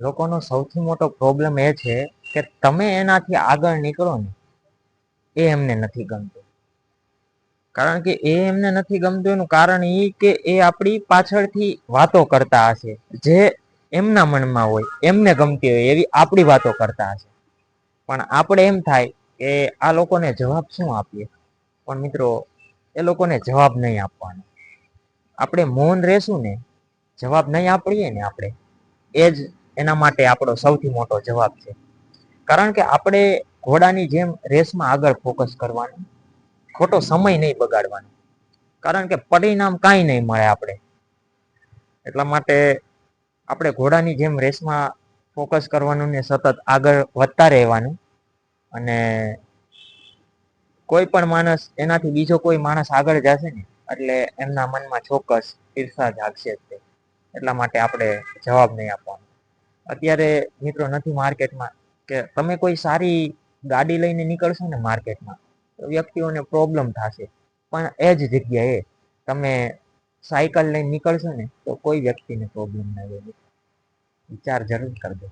લોકોનો સૌથી મોટો પ્રોબ્લેમ એ છે કે તમે એનાથી આગળ નીકળો ને, એ એમને નથી ગમતું. કારણ કે એ એમને નથી ગમતું, એનું કારણ એ કે એ આપણી પાછળથી વાતો કરતા હશે. જે એમના મનમાં હોય, એમને ગમતી હોય, એવી આપણી વાતો કરતા હશે. પણ આપણે એમ થાય કે આ લોકોને જવાબ શું આપીએ? પણ મિત્રો, એ લોકોને જવાબ નહીં આપવાનો. આપણે મૌન રહેશું ને, જવાબ નહીં આપીએ ને આપણે, એ જ એના માટે આપણો સૌથી મોટો જવાબ છે. કારણ કે આપણે ઘોડાની જેમ રેસમાં આગળ ફોકસ કરવાનું, ખોટો સમય નહીં બગાડવાનો. કારણ કે પરિણામ કાંઈ નહીં મળે આપણે. એટલા માટે આપણે ઘોડાની જેમ રેસમાં ફોકસ કરવાનું ને સતત આગળ વધતા રહેવાનું. અને કોઈ પણ માણસ, એનાથી બીજો કોઈ માણસ આગળ જશે ને, એટલે એમના મનમાં ચોક્કસ ઈર્ષા જાગશે જ એટલા માટે આપણે જવાબ નહીં આપવાનો. અત્યારે મિત્રો નથી માર્કેટમાં કે તમે કોઈ સારી ગાડી લઈને નીકળશો ને માર્કેટમાં, તો વ્યક્તિઓને પ્રોબ્લેમ થશે. પણ એ જ જગ્યાએ તમે સાયકલ લઈને નીકળશો ને, તો કોઈ વ્યક્તિને પ્રોબ્લેમ નહીં રહે. વિચાર જરૂર કરજો.